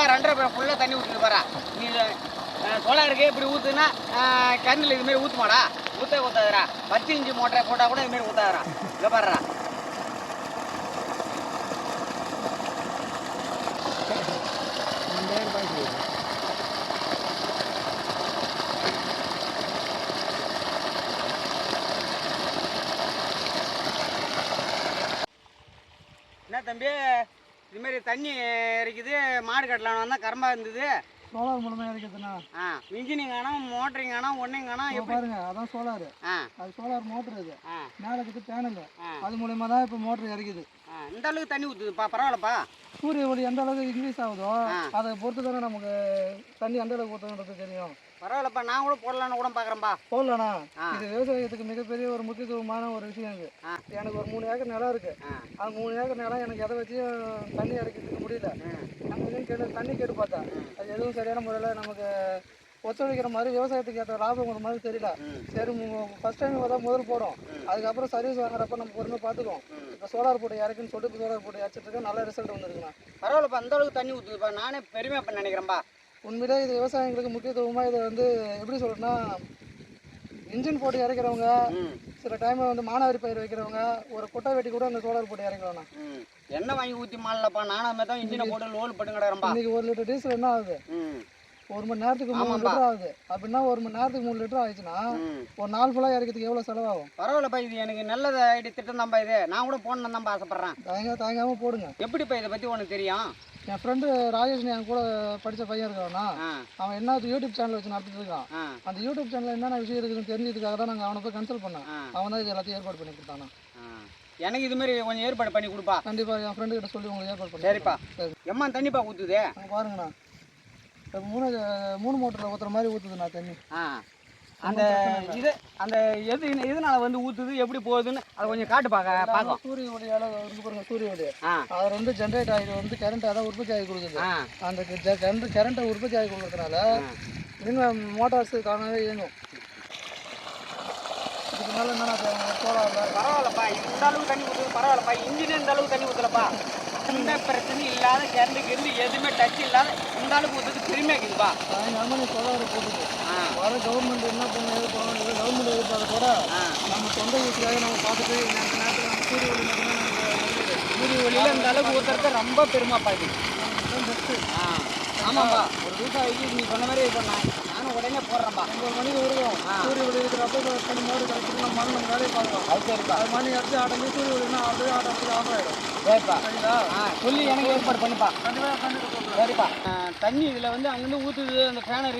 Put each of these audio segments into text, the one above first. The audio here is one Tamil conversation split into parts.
ஃபுல்லாக ரெண்டரை ஃபுல்லாக தண்ணி ஊற்றிட்டு பாரா நீ சோலாருக்கு இப்படி ஊற்றுனா கண்ணில் இதுமாரி ஊற்றுமாடா ஊற்ற ஊற்றாதரா பத்து இன்ச்சு மோட்டரை போட்டால் கூட இதுமாரி ஊற்றாதரா இங்கே பாருடா. என்ன தம்பி? இதுமாரி தண்ணி இருக்குது மாடு கட்டலான்னு வந்தால் கரம்பா இருந்தது. சோலார் மூலமாக இறக்குதுண்ணா ஆ இன்ஜினிங் காணும் மோட்டரிங் காணும் ஒன்றையும் காணும் இப்போ பாருங்க அதான் சோலார். ஆ. அது சோலார் மோட்டர் இது. மேலே இருக்குது பேனல். ஆ. அது மூலயமா தான் இப்போ மோட்டர் இறக்குது இந்த அளவுக்கு தண்ணி ஊற்றுதுப்பா பரவாயில்லப்பா. சூரிய ஒளி எந்த அளவுக்கு இன்க்ரீஸ் ஆகுதோ. அதை பொறுத்து தானே நமக்கு தண்ணி எந்த அளவுக்கு ஊற்றுன்றது தெரியும். பரவாயில்லப்பா நான் கூட போடலான்னு கூட பார்க்குறேன்ப்பா போடலண்ணா. இது விவசாயத்துக்கு மிகப்பெரிய ஒரு முக்கியத்துவமான ஒரு விஷயம் இது. எனக்கு ஒரு மூணு ஏக்கர் நிலம் இருக்கு. அந்த மூணு ஏக்கர் நிலம் எனக்கு எதை வச்சு தண்ணி இறக்கிறதுக்கு முடியல. ம் அங்கே எங்கேயும் கேட்டு தண்ணி கேட்டு பார்த்தேன் அது எதுவும் சரியான முறையில் நமக்கு ஒத்துழைக்கிற மாதிரி விவசாயத்துக்கு ஏற்ற லாபம் ஒரு மாதிரி தெரியல. சரி ஃபர்ஸ்ட் டைம் தான் முதல் போடும். அதுக்கப்புறம் சர்வீஸ் வாங்குறப்ப நம்ம பொறுமையாக பார்த்துக்குவோம் ம். இப்போ சோலார் போட்டு இறக்குன்னு சொல்லிட்டு சோலார் போட்டு இறச்சிட்டு நல்ல ரிசல்ட் வந்துருக்குண்ணா. பரவாயில்லப்பா அந்த அளவுக்கு தண்ணி ஊற்றுதுப்பா நானே பெருமையாக பண்ண நினைக்கிறேன்ப்பா உண்மையிலே இது விவசாயிகளுக்கு முக்கியத்துவமாக இதை வந்து எப்படி சொல்றேன்னா இன்ஜின் போட்டு இறக்கிறவங்க சில டைம் வந்து மானாவாரி பயிர் வைக்கிறவங்க ஒரு கொட்டை வெட்டி கூட அந்த சோலார் போட்டு ம். எண்ணெய் வாங்கி ஊற்றி மாடலப்பா நானும் தான் இன்ஜினை போட்டு லோல் பட்டு கிடக்குறேன்ப்பா இன்னைக்கு ஒரு லிட்டர் டீசல் என்ன ஆகுது? ஒரு மணி நேரத்துக்கு மூணு. லிட்டர் ஆகுது. அப்படின்னா ஒரு மணி நேரத்துக்கு மூணு லிட்டர் ஆயிடுச்சுன்னா ஒரு நாள் ஃபுல்லாக இறக்கிறதுக்கு எவ்வளோ செலவாகும்? பரவாயில்லப்பா இது எனக்கு நல்ல ஐடி திட்டம் தான்ப்பா இது. நான் கூட போடணும் தான்ப்பா ஆசைப்பட்றேன். தயங்க தயங்காமல் போடுங்க. எப்படிப்பா இதை பற்றி உனக்கு தெரியும்? என் ஃப்ரெண்டு ராஜேஷ் என் கூட படித்த பையன் இருக்கானா அவன் என்ன யூடியூப் சேனல் வச்சு நடத்திட்டு இருக்கான். அந்த யூடியூப் சேனலில் என்னென்ன விஷயம் இருக்குதுன்னு தெரிஞ்சதுக்காக தான் நாங்கள் அவனை போய் கன்சல்ட் பண்ணோம். ஆ. அவன் தான் இது எல்லாத்தையும் ஏற்பாடு பண்ணி கொடுத்தானா. எனக்கு இது மாதிரி கொஞ்சம் ஏற்பாடு பண்ணி கொடுப்பா. கண்டிப்பாக என் ஃப்ரெண்டு கிட்ட சொல்லி உங்களுக்கு ஏற்பாடு பண்ணி சரிப்பா. சரி. எம்மா தண்ணிப்பா ஊற்றுதே பாருங்கண்ணா. மூணு மூணு மோட்டரில் ஊற்றுற மாதிரி ஊற்றுதுண்ணா தண்ணி. ஆ. அந்த இது அந்த எது எதனால வந்து ஊற்றுது எப்படி போகுதுன்னு அதை கொஞ்சம் காட்டு பார்க்க பார்க்கும் சூரிய ஒளியால் வந்து பாருங்க சூரிய ஒளி அதில் வந்து ஜென்ரேட் ஆகி வந்து கரண்ட் அதான் உற்பத்தி ஆகி கொடுக்குது. அந்த கரண்ட் கரண்ட்டை உற்பத்தி ஆகி கொடுக்கறதுனால மின் மோட்டார்ஸ் தானாகவே இயங்கும். இதுக்கு மேலே என்னன்னா பரவாயில்லப்பா இந்த அளவுக்கு தண்ணி ஊற்றுது பரவாயில்லப்பா இன்ஜின் இந்த அளவுக்கு தண்ணி ஊற்றலப்பா எந்த பிரச்சனை இல்லாத கரண்ட் கிருந்து எதுவுமே டச் இல்லாத இந்த அளவுக்கு ஊற்றுறது பெருமையாக இருக்குதுப்பா சாயங்காலமாக நீ சோலார் போட்டுது வர கவர்மெண்ட் என்ன பண்ண பண்ணணும் எது கவர்மெண்ட் எதிர்பார்க்க கூட நம்ம சொந்த யூஸுக்காக நம்ம பார்த்துட்டு இந்த நேரத்தில் நம்ம சூரிய ஒளி மட்டும்தான் நமக்கு சூரிய ஒளியில் இந்த அளவுக்கு ஊற்றுறது ரொம்ப பெருமைப்பா இது. பெஸ்ட்டு ஆ. ஆமாப்பா. ஒரு விவசாயிக்கு நீ சொன்ன மாதிரி இது பண்ண நானும் உடனே போடுறேன்ப்பா. ஒன்பது மணிக்கு வருவோம். சூரிய ஒளி இருக்கிறப்ப பண்ணி மோடு கரெக்டாக நம்ம மணி நம்ம வேலையை பார்க்கலாம். அது சரிப்பா. அது மணி அடிச்சு ஆட்டமே சூரிய ஒளினா அப்படியே ஆட்டத்துக்கு ஆஃப் ஆகிடும் சரிப்பா சொல்லி எனக்கு ஏற்பாடு பண்ணிப்பா. சரிப்பா. தண்ணி இதில் வந்து அங்கேருந்து ஊற்றுது அந்த பேனர்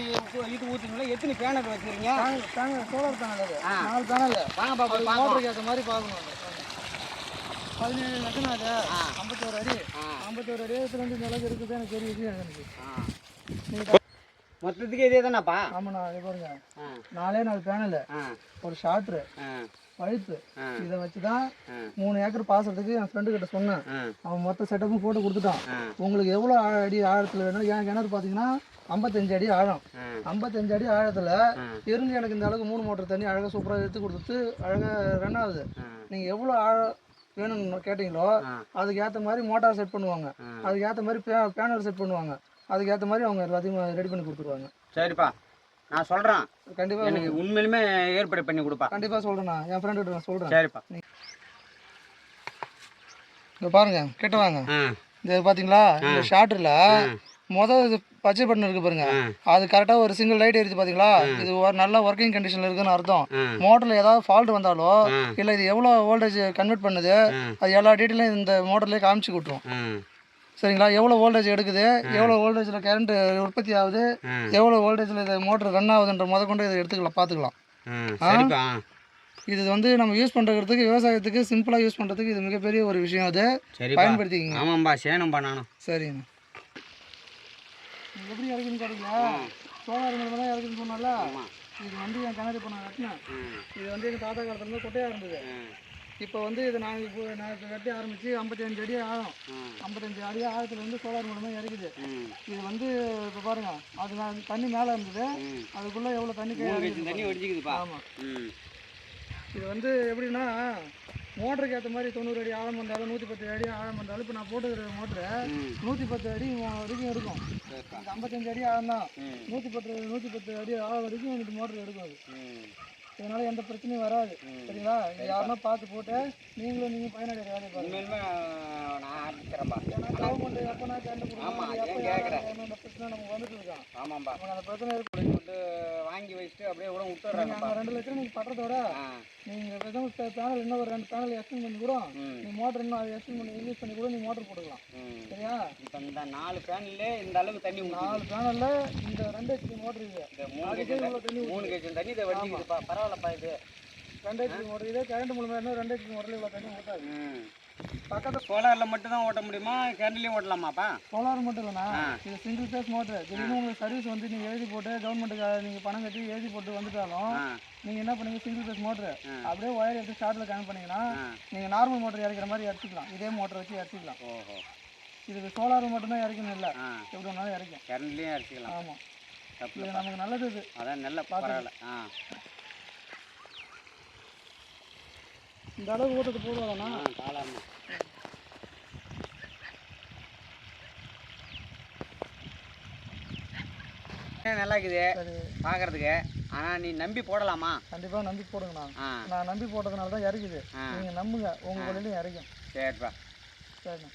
இது ஊற்றுங்களா எத்தனை பேனர் பேனல் சோலார் பேனல் அது. நாலு பேனல் போய் பார்க்கலாம் மோட்டருக்கு ஏற்ற மாதிரி பார்க்கணும். பதினேழு லட்சம் அது. ஐம்பத்தோரு அடி. ஐம்பத்தோரு அடி இடத்துல இருந்து நிலவு இருக்குது. எனக்கு விஷயம் எனக்கு மொத்தத்துக்கு இதே தானேப்பா? ஆமாண்ணா இது பாருங்க. நாலே நாலு பேனல் ஒரு ஷாட்ரு ஆ. இதை வச்சு தான் ஆ. மூணு ஏக்கர் பாசறதுக்கு என் ஃப்ரெண்டு கிட்ட சொன்னேன். அவன் மொத்த செட்டப்பும் போட்டு கொடுத்துட்டான். உங்களுக்கு எவ்வளோ அடி ஆழத்தில் வேணும் என் கிணறு பார்த்தீங்கன்னா ஐம்பத்தஞ்சு அடி ஆழம். ஐம்பத்தஞ்சு அடி ஆழத்தில். இருந்து எனக்கு இந்த அளவுக்கு மூணு மோட்டர் தண்ணி அழகாக சூப்பராக எடுத்து கொடுத்துட்டு அழகாக ரன் ஆகுது. நீங்கள் எவ்வளோ ஆழம் வேணும்னு கேட்டிங்களோ ஆ. அதுக்கு ஏற்ற மாதிரி மோட்டார் செட் பண்ணுவாங்க. அதுக்கு ஏற்ற மாதிரி பே பேனர் செட் பண்ணுவாங்க. அதுக்கு ஏற்ற மாதிரி அவங்க எல்லாத்தையும் ரெடி பண்ணி கொடுத்துருவாங்க. சரிப்பா. நான் சொல்கிறேன் கண்டிப்பாக எனக்கு உண்மையிலுமே ஏற்பாடு பண்ணி கொடுப்பா. கண்டிப்பாக சொல்கிறேண்ணா என் ஃப்ரெண்டு நான் சொல்கிறேன் சரிப்பா. இங்கே பாருங்க கிட்ட வாங்க. ஆ. இந்த பார்த்தீங்களா இந்த ஷார்ட்டில் மொதல் இது பச்சை பட்டன் இருக்கு பாருங்க. அது கரெக்டாக ஒரு சிங்கிள் லைட் எரியுது பார்த்தீங்களா இது ஒரு நல்ல ஒர்க்கிங் கண்டிஷனில் இருக்குன்னு அர்த்தம். மோட்டரில் ஏதாவது ஃபால்ட் வந்தாலோ. இல்லை இது எவ்வளோ வோல்டேஜ் கன்வெர்ட் பண்ணுது. அது எல்லா டீட்டெயிலும் இந்த மோட்டர்லேயே காமிச்சு ஆ. சரிங்களா? எவ்வளோ வோல்டேஜ் எடுக்குது? எவ்வளோ வோல்டேஜில் கரண்ட் உற்பத்தி ஆகுது. எவ்வளோ வோல்டேஜில் இது மோட்டர் ரன் ஆகுதுன்ற முத கொண்டு இதை எடுத்துக்கலாம் பார்த்துக்கலாம். இது வந்து நம்ம யூஸ் பண்ணுறதுக்கு விவசாயத்துக்கு சிம்பிளாக யூஸ் பண்ணுறதுக்கு இது மிகப்பெரிய ஒரு விஷயம் அது. பயன்படுத்திக்கிங்க. ஆமாம்பா சேனம்பா நானும். சரிங்க. எப்படி இறக்குன்னு கேட்டீங்களா? சோலார் மூலமாக தான் இறக்குன்னு சொன்னால? இது வந்து என் கட்டினேன் ம். இது வந்து எங்கள் தாத்தா காலத்துலேருந்து கொட்டையாக இருந்தது. இப்போ வந்து இது நாங்கள் இப்போ இப்போ கட்டி ஆரம்பித்து ஐம்பத்தஞ்சு அடி ஆழம். ஐம்பத்தஞ்சு அடி ஆழத்தில் வந்து சோலார் மூலமாக இறக்குது இது வந்து இப்போ பாருங்க அது நான் தண்ணி மேலே இருந்தது. அதுக்குள்ளே எவ்வளோ தண்ணி தண்ணி ஒடிச்சிக்குதுப்பா ஆமாம் இது வந்து எப்படின்னா மோட்டருக்கு ஏற்ற மாதிரி தொண்ணூறு அடி ஆழம் வந்தாலும் நூற்றி பத்து அடி ஆழம் வந்தாலும் இப்போ நான் போட்டுக்கிற மோட்ரு ம். நூற்றி பத்து அடி வரைக்கும் இந்த ஐம்பத்தஞ்சு அடி ஆழம் தான் நூற்றி பத்து நூற்றி பத்து அடி ஆழம் வரைக்கும் எனக்கு மோட்ரு எடுக்கும் அது. இதனால எந்த பிரச்சனையும் வராது. சரிங்களா? யாருன்னா பார்த்து போட்டு நீங்களும் நீங்கள் பயனடைய வேலையை பாருங்க. நான் ஆரம்பிக்கிறேன்ப்பா. ஏன்னா கவர்மெண்ட் எப்போனா கொடுக்கணும் எப்போ அந்த பிரச்சனை நமக்கு வந்துட்டு இருக்கான் ஆமாம்பா. அந்த பிரச்சனை இருக்கு. வாங்கி வச்சுட்டு அப்படியே கூட நீங்க விட்டுறாங்கப்பா அந்த ரெண்டு லட்சம் நீங்கள் ஆ. நீங்கள் விதம் பேனல் இன்னும் ஒரு ரெண்டு பேனல் எக்ஸ்டெண்ட் பண்ணி கூட நீ மோட்டர் இன்னும் அதை எக்ஸ்டெண்ட் பண்ணி யூஸ் பண்ணி கூட நீ மோட்டர் போட்டுக்கலாம். சரியா? இப்போ இந்த நாலு பேன்ல இந்த அளவுக்கு தண்ணி நாலு பேனலில் இந்த ரெண்டு ஹெச்பி மோட்டர் இது. மூணு இவ்வளோ தண்ணி மூணு கேஜன் தண்ணி இதை வடிக்குதுப்பா பரவாயில்லப்பா இது. ரெண்டு ஹெச்பி மோட்டர் இதே கரண்ட் மூலமாக இருந்தால் ரெண்டு ஹெச்பி மோட்டரில் இவ்வளோ தண்ணி ம் பக்கத்தில் சோலாரில் மட்டும் தான் ஓட்ட முடியுமா? கரண்ட்லேயும் ஓட்டலாமாப்பா? சோலார் மட்டும் இல்லைண்ணா. இது சிங்கிள் ஃபேஸ் மோட்டர் திடீர்னு உங்களுக்கு சர்வீஸ் வந்து நீங்கள் எழுதி போட்டு கவர்மெண்ட்டுக்கு நீங்கள் பணம் கட்டி எழுதி போட்டு வந்துட்டாலும் நீங்கள் என்ன பண்ணுங்க சிங்கிள் ஃபேஸ் மோட்டர். அப்படியே ஒயர் எடுத்து ஸ்டார்ட்டில் கனெக்ட் பண்ணீங்கன்னா நீங்கள் நார்மல் மோட்டர் இறக்கிற மாதிரி இறச்சிக்கலாம். இதே மோட்டர் வச்சு இறச்சிக்கலாம். ஓஹோ. இதுக்கு சோலார் மட்டும்தான் இறக்கணும் இல்லை. எப்படி வேணாலும் இறக்கும் கரண்ட்லேயும் அரைச்சிக்கலாம் ஆமாம் இது நமக்கு நல்லது இது. அதான் நல்ல பரவாயில்ல. ஆ. இந்த அளவுக்கு ஊட்டத்தை போடுவாங்கண்ணா ஆ காலாமா நல்லா இருக்குது? பார்க்கறதுக்கு. ஆனால் நீ நம்பி போடலாமா? கண்டிப்பாக நம்பி போடுங்கண்ணா நான். நம்பி போட்டதுனால தான் இறக்குது. நீங்கள் நம்புங்க. உங்கள் கொள்ளையிலும் இறக்கும். சரிப்பா. சரிண்ணா.